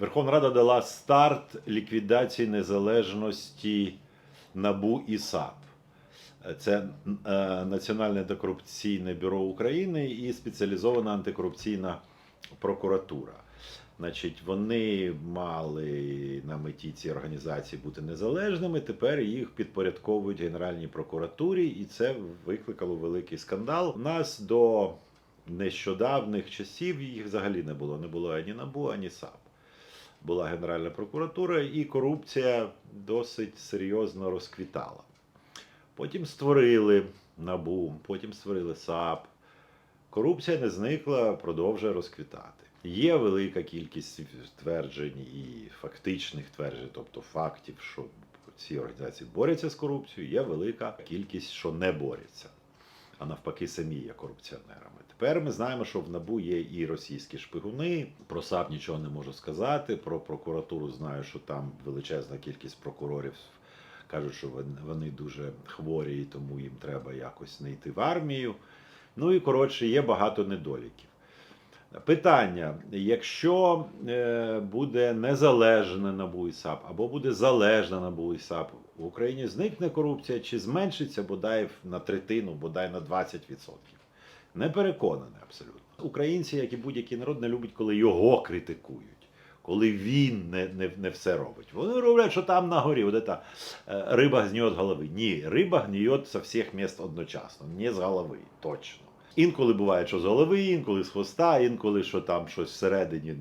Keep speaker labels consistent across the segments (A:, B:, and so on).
A: Верховна Рада дала старт ліквідації незалежності НАБУ і САП. Це е, Національне антикорупційне бюро України і спеціалізована антикорупційна прокуратура. Значить, вони мали на меті ці організації бути незалежними. Тепер їх підпорядковують Генеральній прокуратурі, і це викликало великий скандал. У нас до нещодавних часів їх взагалі не було. Не було ані НАБУ, ані САП. Була Генеральна прокуратура, і корупція досить серйозно розквітала. Потім створили НАБУ, потім створили САП. Корупція не зникла, продовжує розквітати. Є велика кількість тверджень і фактичних тверджень, тобто фактів, що ці організації борються з корупцією, є велика кількість, що не борються, а навпаки, самі є корупціонерами. Тепер ми знаємо, що в НАБУ є і російські шпигуни. Про САП нічого не можу сказати. Про прокуратуру знаю, що там величезна кількість прокурорів кажуть, що вони дуже хворі, і тому їм треба якось не йти в армію. Ну і коротше, є багато недоліків. Питання: якщо е, буде незалежне НАБУ і САП, або буде залежне НАБУ і САП, в Україні зникне корупція чи зменшиться бодай на третину, бодай на 20%. Не переконаний абсолютно. Українці, як і будь-який народ, не любить, коли його критикують. Коли він не, не, не все робить. Вони роблять, що там на горі, от та риба гниє з голови. Ні, риба гниє з всіх міст одночасно, не з голови, точно. Інколи буває, що з голови, інколи з хвоста, інколи що там щось всередині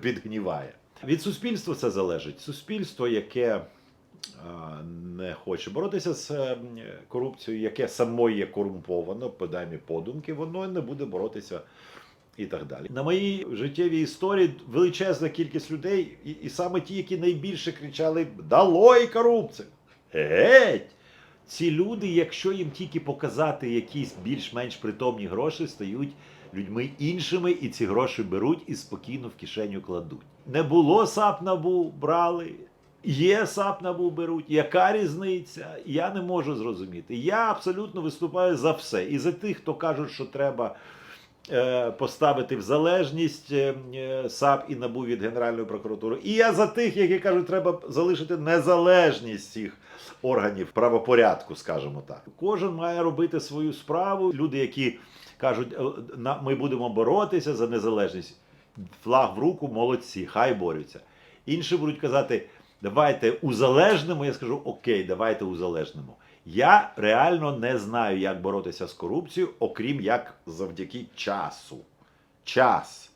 A: підгніває. Від суспільства це залежить. Суспільство, яке а, не хоче боротися з е, корупцією, яке само є корумповано, подай подумки, воно не буде боротися і так далі. На моїй життєвій історії величезна кількість людей, і, і саме ті, які найбільше кричали Долой корупцію! Геть! Ці люди, якщо їм тільки показати якісь більш-менш притомні гроші, стають людьми іншими, і ці гроші беруть і спокійно в кишеню кладуть. Не було САП НАБУ, брали. Є САП НАБУ беруть. Яка різниця? Я не можу зрозуміти. Я абсолютно виступаю за все. І за тих, хто кажуть, що треба поставити в залежність е, е, САП і НАБУ від Генеральної прокуратури. І я за тих, які кажуть, треба залишити незалежність цих органів правопорядку, скажімо так. Кожен має робити свою справу. Люди, які кажуть, «Е, ми будемо боротися за незалежність, флаг в руку, молодці, хай борються. Інші будуть казати, давайте узалежнимо. Я скажу, окей, давайте узалежнимо. Я реально не знаю, як боротися з корупцією, окрім як завдяки часу. Час.